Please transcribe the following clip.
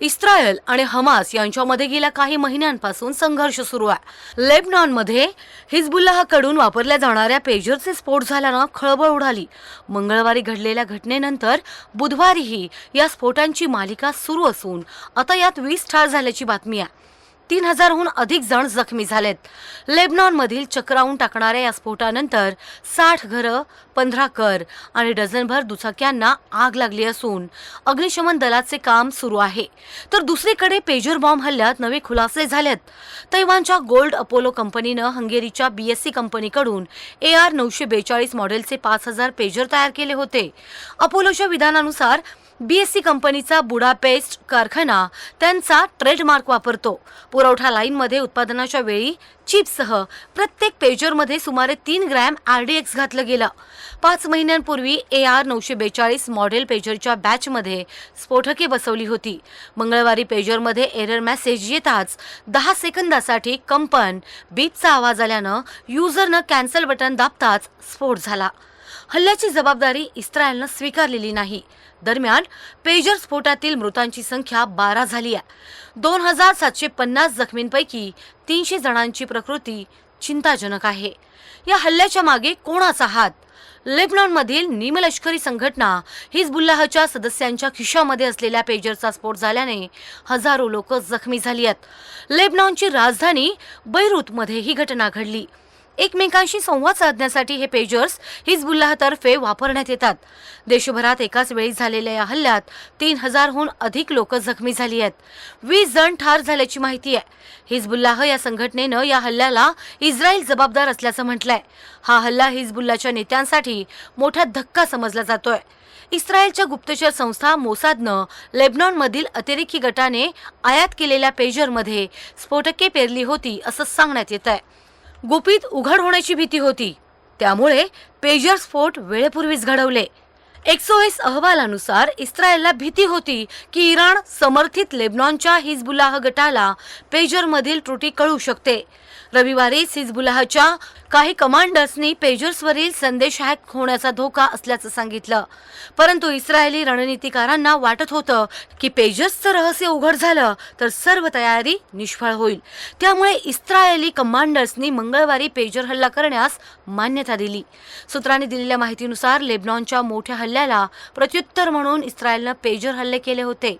Israel आणि Hamas यांच्यामध्ये गेल्या काही महिन्यांपासून संघर्ष सुरू आहे. लेबनॉनमध्ये हिजबुल्लाहकडून वापरल्या जाणाऱ्या पेजरचे स्फोट झाल्यानं खळबळ उडाली. मंगळवारी घडलेल्या घटनेनंतर बुधवारीही या स्फोटांची मालिका सुरू असून आता यात वीस ठार झाल्याची बातमी आहे. तीन हजारहून अधिक जण जखमी झालेत. लेबनॉनमधील चक्रावून टाकणाऱ्या या स्फोटानंतर साठ घरं पंधरा कर आणि डझनभर दुचाक्यांना आग लागली असून अग्निशमन दलाचे काम सुरू आहे. तर दुसरीकडे पेजर बॉम्ब हल्ल्यात नवे खुलासे झालेत. तैवानच्या गोल्ड अपोलो कंपनीनं हंगेरीच्या बीएससी कंपनीकडून ए आर नऊशे बेचाळीस मॉडेलचे पाच हजार पेजर तयार केले होते. अपोलोच्या विधानानुसार बीएससी कंपनीचा बुडापेस्ट कारखाना त्यांचा ट्रेडमार्क वापरतो. पुरवठा लाईनमध्ये उत्पादनाच्या वेळी चिप्ससह प्रत्येक पेजरमध्ये सुमारे तीन ग्रॅम आरडीएक्स घातलं गेलं. पाच महिन्यांपूर्वी ए आर नऊशे बेचाळीस मॉडेल पेजरच्या बॅचमध्ये स्फोटके बसवली होती. मंगळवारी पेजरमध्ये एरर मेसेज येताच दहा सेकंदासाठी कंपन बीपचा आवाज आल्यानं युजरनं कॅन्सल बटन दाबताच स्फोट झाला. हल्ल्याची जबाबदारी इस्रायलनं स्वीकारलेली नाही. दरम्यान पेजर स्फोटातील मृतांची संख्या बारा झाली आहे. दोन हजार सातशे पन्नास जखमींपैकी तीनशे जणांची प्रकृती चिंताजनक आहे. या हल्ल्याच्या मागे कोणाचा हात? लेबनॉनमधील निमलष्करी संघटना हिजबुल्लाहच्या सदस्यांच्या खिशामध्ये असलेल्या पेजरचा स्फोट झाल्याने हजारो लोक जखमी झाली आहेत. लेबनॉनची राजधानी बैरूतमध्ये ही घटना घडली. एकमेकांशी संवाद साधण्यासाठी हे पेजर्स हिजबुल्लाहतर्फे वापरण्यात येतात. देशभरात एकाच वेळी झालेल्या या हल्ल्यात तीन हजारहून अधिक लोक जखमी झाली आहेत. वीस जण ठार झाल्याची माहिती आहे. हिजबुल्लाह या संघटनेनं या हल्ल्याला इस्रायल जबाबदार असल्याचं म्हटलंय. हा हल्ला हिजबुल्लाच्या नेत्यांसाठी मोठा धक्का समजला जातोय. इस्रायलच्या गुप्तचर संस्था मोसादनं लेबनॉनमधील अतिरेकी गटाने आयात केलेल्या पेजरमध्ये स्फोटके पेरली होती असं सांगण्यात येत आहे गुपित उघड होण्याची भीती होती. त्यामुळे पेजर स्फोट वेळेपूर्वीच घडवले. एक्सोएस अहवालानुसार इस्रायलला भीती होती की इराण समर्थित लेबनॉनच्या हिजबुलाह गटाला पेजरमधील त्रुटी कळू शकते. रविवारीच हिजबुलाहच्या काही कमांडर्सनी पेजर्सवरील संदेश हॅक होण्याचा धोका असल्याचं सांगितलं. परंतु इस्रायली रणनीतिकारांना वाटत होतं की पेजर्सचं रहस्य उघड झालं तर सर्व तयारी निष्फळ होईल. त्यामुळे इस्रायली कमांडर्सनी मंगळवारी पेजर हल्ला करण्यास मान्यता दिली. सूत्रांनी दिलेल्या माहितीनुसार लेबनॉनच्या मोठ्या हल्ल्याला प्रत्युत्तर म्हणून इस्रायलनं पेजर हल्ले केले होते.